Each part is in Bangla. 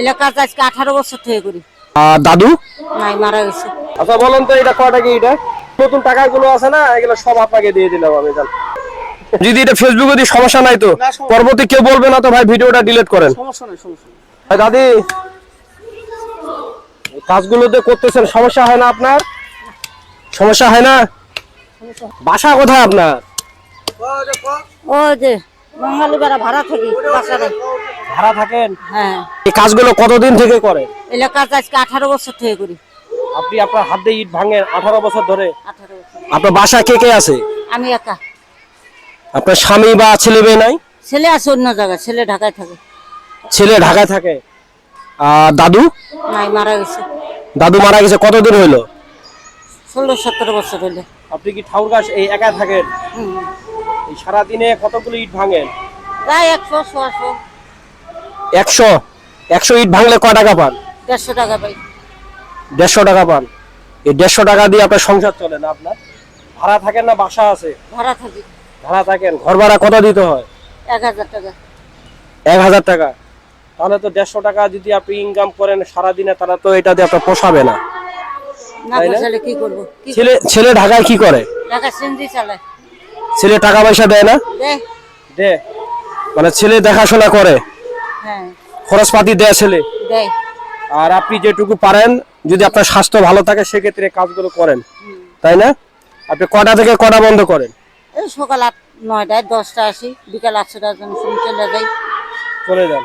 এলাকাতে আজকে আঠারো বছর থেকে করি। আর দাদু? নাই মারা গেছে। আচ্ছা বলেন তো এটা কয় টাকা এটা? নতুন টাকাগুলো আছে না এগুলো সব আপনাকে দিয়ে দিলাম আমি জান যদি এটা ফেসবুকে দিয়ে সমস্যা নাই তো? পরবর্তী কেউ বলবে না তো ভাই ভিডিওটা ডিলিট করেন। সমস্যা নেই সমস্যা ভাই দাদি কাজগুলো যে করতেছেন সমস্যা হয় না আপনার? সমস্যা হয় না? বাসা কোথায় আপনার? ও যে বাঙালি বেড়া ভাড়া থাকি বাসারে ভাড়া থাকেন? হ্যাঁ। এই কাজগুলো কতদিন থেকে করেন এলাকাতে আজকে আঠারো বছর থেকে করি। আপনি আপনার হাত দিয়ে ইট ভাঙেন আঠারো বছর ধরে। আঠারো বছর। আপনার বাসা কে কে আছে? আমি একা। আপনার স্বামী বা ছেলে মেয়ে নাই? ছেলে আছে অন্য জায়গায় ছেলে ঢাকায় থাকে। ছেলে ঢাকায় থাকে। আর দাদু? নাই মারা গেছে। দাদু মারা গেছে কতদিন হইল? ষোলো সতেরো বছর হইলে। আপনি কি ঠাউর গাছ এই একা থাকেন? হুম। এই সারাদিনে কতগুলো ইট ভাঙেন? প্রায় একশো ছশো একশো একশো ইট ভাঙলে কয় টাকা পান? দেড়শো টাকা পাই দেড়শো টাকা পান। এই দেড়শো টাকা দিয়ে আপনার সংসার চলে না আপনার? ভাড়া থাকেন না বাসা আছে? ভাড়া থাকি। ভাড়া থাকেন ঘর ভাড়া কত দিতে হয়? এক হাজার টাকা। এক হাজার টাকা। তাহলে তো দেড়শো টাকা যদি আপনি ইনকাম করেন সারাদিনে তাহলে তো এটা দিয়ে আপনার পোষাবে না। কি করব? ছেলে ছেলে ঢাকায় কি করে? চালায়। ছেলে টাকা পয়সা দেয় না? দে। দে। মানে ছেলে দেখাশোনা করে? হ্যাঁ। খরচপাতি দেয় ছেলে? আর আপনি যেটুকু পারেন যদি আপনার স্বাস্থ্য ভালো থাকে সেক্ষেত্রে কাজগুলো করেন। তাই না? আপনি কটা থেকে কটা বন্ধ করেন? এই সকাল আট নয়টায় দশটা আসি। বিকাল আটশোটার জন্য চলে যাই চলে যান।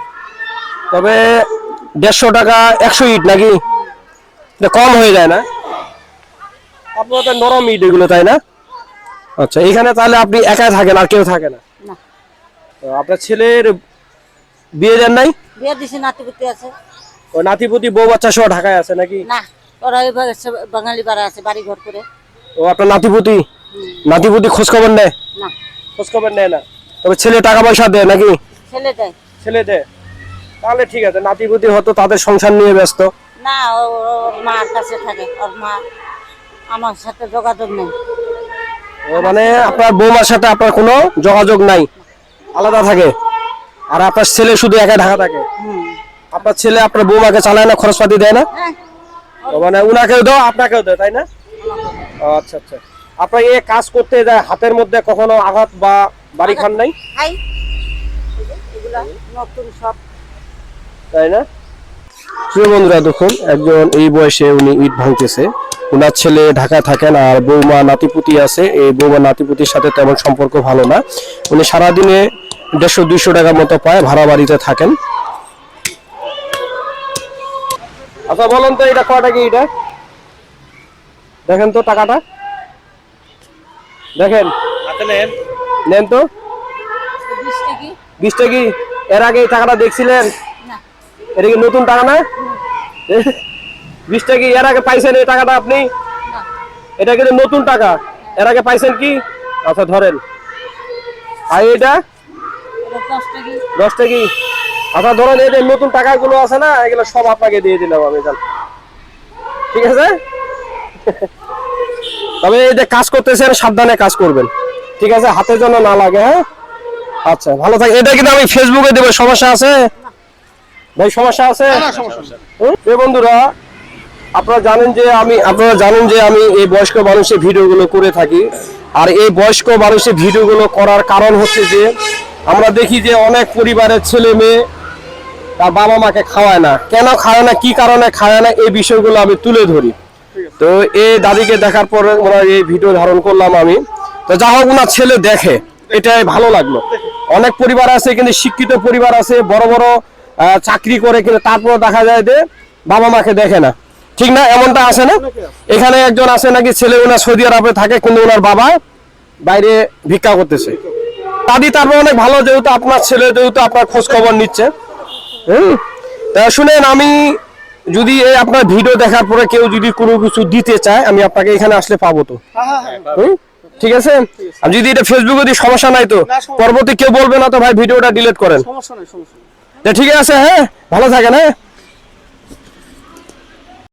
তবে দেড়শো টাকা একশো ইট নাকি? কম হয়ে যায় না? আপনার তো নরম ইট এগুলো তাই না? আচ্ছা এখানে তাহলে আপনি একাই থাকেন আর কেউ থাকে না? আপনার ছেলের বিয়ে দেন নাই? বিয়ে দিছি নাতিপুতি আছে। ওই নাতিপুতি বউ বাচ্চা সহ ঢাকায় আছে নাকি? না ওরা বাঙালি পাড়া আছে বাড়ি ঘর করে। ও আপনার নাতিপুতি? নাতিপুতি খোঁজ খবর নেয়? না। খোঁজ খবর নেয় না। তবে ছেলে টাকা পয়সা দেয় নাকি? ছেলে দেয়। ছেলে দেয়। তাহলে ঠিক আছে নাতিপুতি হয়তো তাদের সংসার নিয়ে ব্যস্ত। না ও- ওর মার কাছে থাকে ওর মা আমার সাথে যোগাযোগ নেই। ও মানে আপনার বৌমার সাথে আপনার কোনো যোগাযোগ নাই? আলাদা থাকে? আর আপনার ছেলে শুধু একা ঢাকা থাকে? আপনার ছেলে আপনার বৌমাকে চালায় না খরচপাতি দেয় না? হ্যাঁ। মানে উনাকেও দাও আপনাকেও দেয় তাই না? আচ্ছা আচ্ছা। আপনার এই কাজ করতে যায় হাতের মধ্যে কখনো আঘাত বা বাড়ি খান নাই? তাই না? প্রিয় বন্ধুরা দেখুন একজন এই বয়সে উনি ইট ভাঙতেছে। ওনার ছেলে ঢাকায় থাকেন আর বৌমা নাতিপুতি আছে। এই বৌমা নাতিপুতির সাথে তেমন সম্পর্ক ভালো না। উনি সারাদিনে দেড়শো দুইশো টাকা মতো পায় ভাড়া বাড়িতে থাকেন। আচ্ছা বলেন তো এটা কয় কি এটা? দেখেন তো টাকাটা। দেখেন। নেন। তো। বিশটা কি? এর আগে এই টাকাটা দেখছিলেন? এটা কি নতুন টাকা না? বিশটা কি এর আগে পাইছেন এই টাকাটা আপনি? এটা কিন্তু নতুন টাকা। এর আগে পাইছেন কি? আচ্ছা ধরেন। আর এটা এটা দশ টাকি। দশটা কি আচ্ছা ধরেন এই যে নতুন টাকাগুলো আছে না এগুলো সব আপনাকে দিয়ে দিলাম আমি জান ঠিক আছে? তবে এই যে কাজ করতেছেন সাবধানে কাজ করবেন। ঠিক আছে? হাতের জন্য না লাগে হ্যাঁ? আচ্ছা ভালো থাকে এটা কিন্তু আমি ফেসবুকে দেবো সমস্যা আছে? ভাই সমস্যা আছে? বন্ধুরা আপনারা জানেন যে আমি আপনারা জানেন যে আমি এই বয়স্ক মানুষের ভিডিওগুলো করে থাকি। আর এই বয়স্ক মানুষের ভিডিওগুলো করার কারণ হচ্ছে যে, আমরা দেখি যে অনেক পরিবারের ছেলে মেয়ে তার বাবা মাকে খাওয়ায় না। কেন খাওয়ায় না, কি কারণে খাওয়ায় না, এই বিষয়গুলো আমি তুলে ধরি। তো এই দাদিকে দেখার পরে ওনার এই ভিডিও ধারণ করলাম আমি। তো যা হোক, ওনার ছেলে দেখে, এটাই ভালো লাগল। অনেক পরিবার আছে, কিন্তু শিক্ষিত পরিবার আছে, বড় বড় চাকরি করে, কিন্তু তারপর দেখা যায় যে বাবা মাকে দেখে না। ঠিক না? এমনটা আছে না? এখানে একজন আছে নাকি ছেলে ওনার সৌদি আরবে থাকে কিন্তু ওনার বাবা বাইরে ভিক্ষা করতেছে। দাদি তারপর অনেক ভালো যেহেতু আপনার ছেলে যেহেতু আপনার খোঁজ খবর নিচ্ছে। হুম? তা শুনেন আমি যদি এই আপনার ভিডিও দেখার পরে কেউ যদি কোনো কিছু দিতে চায় আমি আপনাকে এখানে আসলে পাবো তো। হুম? ঠিক আছে? আর যদি এটা ফেসবুকে দিয়ে সমস্যা নাই তো। পরবর্তী কেউ বলবে না তো ভাই ভিডিওটা ডিলিট করেন। ঠিক আছে হ্যাঁ? ভালো থাকেন হ্যাঁ?